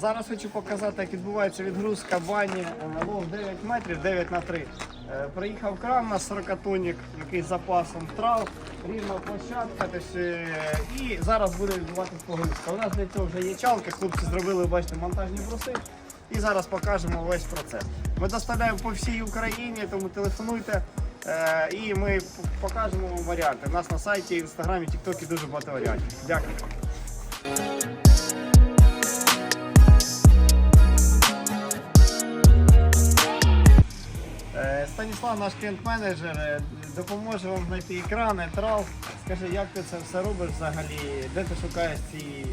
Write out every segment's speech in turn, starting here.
Зараз хочу показати, як відбувається відгрузка бані лов 9 метрів, 9 на 3. Е, Приїхав кран на 40 тонник, який з запасом трав, рівна площадка. е, і зараз буде відбуватися погрузка. У нас для цього вже є чалки, хлопці зробили, бачите, монтажні бруси. І зараз покажемо весь процес. Ми доставляємо по всій Україні, тому телефонуйте. е, І ми покажемо вам варіанти. У нас на сайті, інстаграмі, тіктокі дуже багато варіантів. Дякую. Станіслав, наш клієнт-менеджер, е, допоможе вам знайти екрани, трав. Скажи, як ти це все робиш взагалі? Де ти шукаєш ці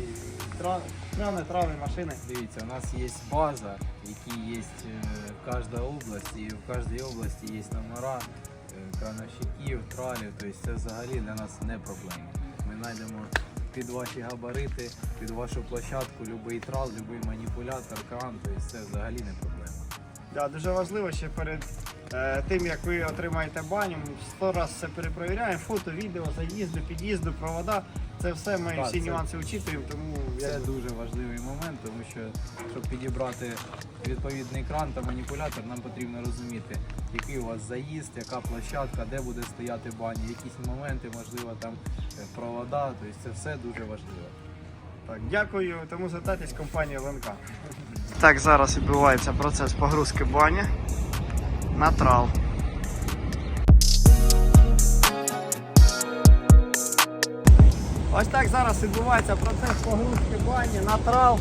тра- крани, трави, машини? Дивіться, у нас є база, які є в кожній області, і в кожній області є номера е, крановщиків, тралів, тобто це взагалі для нас не проблема. Ми знайдемо під ваші габарити, під вашу площадку будь-який трал, будь-який маніпулятор, кран, тобто це взагалі не проблема. Да, дуже важливо ще перед е, тим, як ви отримаєте баню, сто раз все перепровіряємо, фото, відео, заїзди, під'їзди, провода. Це все ми Так, всі це- нюанси учитуємо, тому Це якби, дуже важливий момент, тому що щоб підібрати відповідний кран та маніпулятор, нам потрібно розуміти, який у вас заїзд, яка площадка, де буде стояти баня, якісь моменти, можливо, там е, провода. Тобто це все дуже важливо. так, дякую, тому звертайтесь в компанію ЛНК. Так, зараз відбувається процес погрузки бані на трал. Ось так зараз відбувається процес погрузки бані на трал.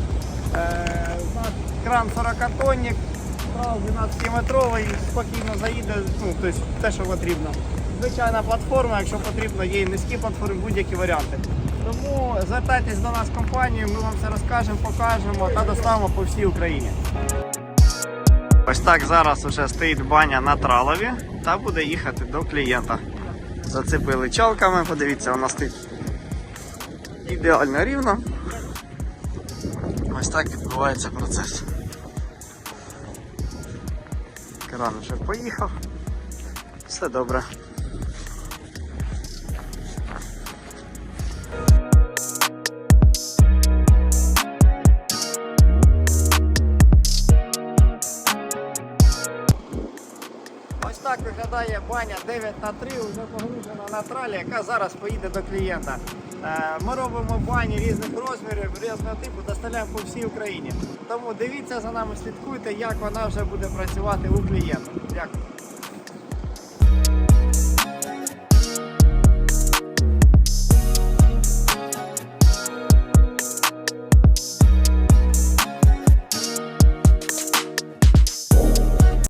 Е, у нас кран 40 тонник, трал 12 метровий, спокійно заїде, ну, тобто те, що потрібно. Звичайна платформа, якщо потрібно, є і низькі платформи, будь-які варіанти. Тому звертайтесь до нас в компанію, ми вам все розкажемо, покажемо та доставимо по всій Україні. Ось так зараз вже стоїть баня на тралові та буде їхати до клієнта. Зацепили чалками, подивіться, вона стоїть ідеально рівно. Ось так відбувається процес. Кран вже поїхав. Все добре. Ось так виглядає баня 9 на 3 вже погружена на тралі, яка зараз поїде до клієнта. Е, Ми робимо бані різних розмірів, різного типу, доставляємо по всій Україні. Тому дивіться за нами, слідкуйте, як вона вже буде працювати у клієнта. Дякую.